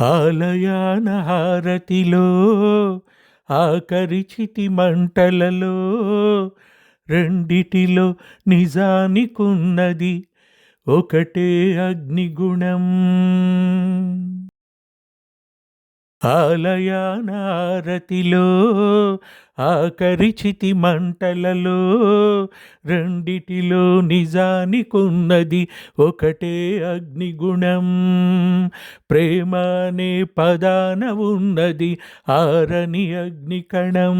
ఆలయాన హారతిలో ఆకరిచితి మంటలలో రెండిటిలో నిజానికున్నది ఒకటే అగ్నిగుణం. ఆలయానారతిలో ఆకరిచితి మంటలలో రెండిటిలో నిజానికున్నది ఒకటే అగ్నిగుణం. ప్రేమ అనే పదాన ఉన్నది ఆరని అగ్నికణం.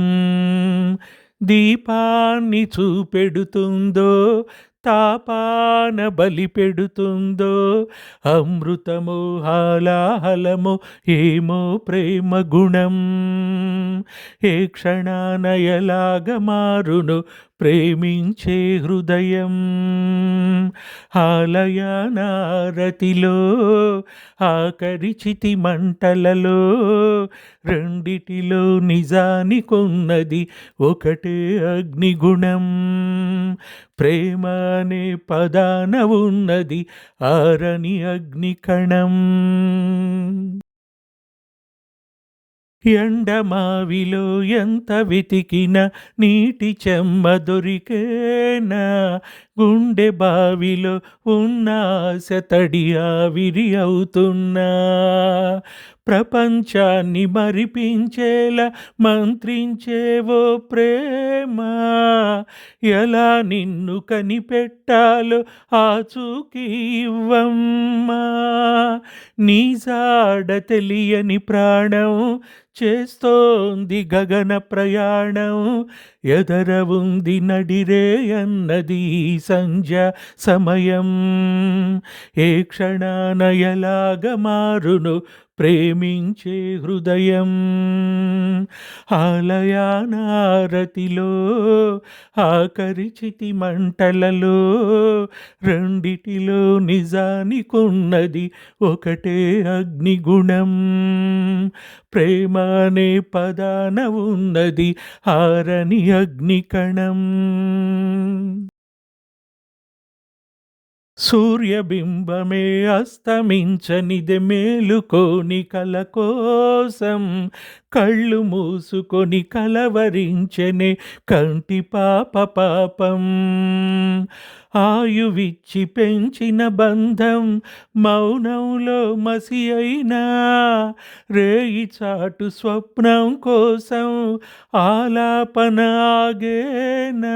దీపాన్ని చూపెడుతుందో తాపాన బలి పెడుతుందో అమృతము హాలాహలము ఏమో ప్రేమ గుణం. ఏ క్షణాన ఎలాగ మారును ప్రేమించే హృదయం ఆలయానారతిలో ఆకరిచితి మంటలలో రెండిటిలో నిజానికున్నది ఒకటే అగ్నిగుణం. ప్రేమ అనే పదాన ఉన్నది ఆరని అగ్నికణం. ఎండమావిలో ఎంత వెతికిన నీటి చెమ్మ దొరికేనా? గుండె బావిలో ఉన్న ఆశ తడి ఆవిరి అవుతున్నా. ప్రపంచాన్ని మరిపించేలా మంత్రించేవో ప్రేమ. ఎలా నిన్ను కనిపెట్టాలో ఆచూకీ ఇవ్వమ్మా. నీ జాడ తెలియని ప్రాణం చేస్తోంది గగన ప్రయాణం. ఎదర ఉంది నడిరే అన్నది సంజ సమయం. ఏ క్షణాన ఎలాగ మారును ప్రేమించే హృదయం. ఆలయానారతిలో ఆకరిచితి మంటలలో రెండిటిలో నిజానికున్నది ఒకటే అగ్నిగుణం. ప్రేమ అనే పదాన ఉన్నది ఆరని అగ్నికణం. సూర్యబింబమే అస్తమించనిది మేలుకోని కల కోసం. కళ్ళు మూసుకొని కలవరించనే కంటి పాప పాపం. ఆయువిచ్చి పెంచిన బంధం మౌనంలో మసి అయినా. రేయి చాటు స్వప్నం కోసం ఆలాపన ఆగేనా.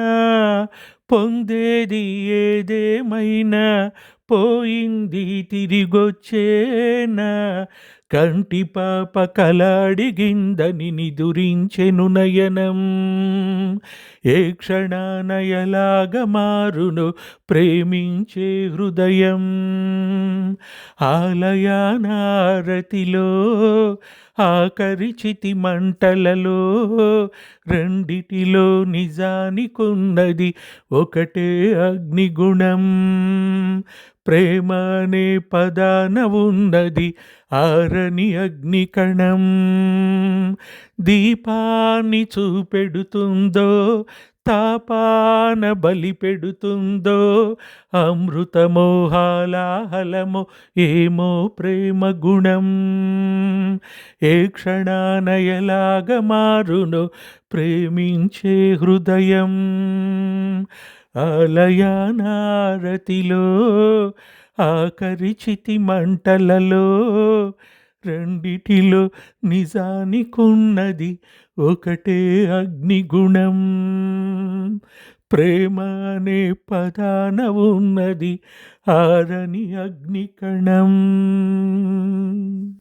పొందేది ఏదేమైనా పోయింది తిరిగొచ్చేనా? కంటి పాప కలాడిగిందని నిదురించెను నయనం. ఏ క్షణాన మారును ప్రేమించే హృదయం. ఆలయానారతిలో ఆకరిచితి మంటలలో రెండిటిలో నిజానికున్నది ఒకటే అగ్నిగుణం. ప్రేమ అనే పదాన ఉన్నది ఆరని అగ్నికణం. దీపాన్ని చూపెడుతుందో తాపాన బలి పెడుతుందో అమృతమోహాలాహలమో ఏమో ప్రేమ గుణం ఏ క్షణాన ఎలాగ మారును ప్రేమించే హృదయం. ఆలయానారతిలో ఆకరిచితి మంటలలో రెండిటిలో నిజానికున్నది ఒకటే అగ్నిగుణం. ప్రేమ అనే పదాన ఉన్నది ఆరని అగ్నికణం.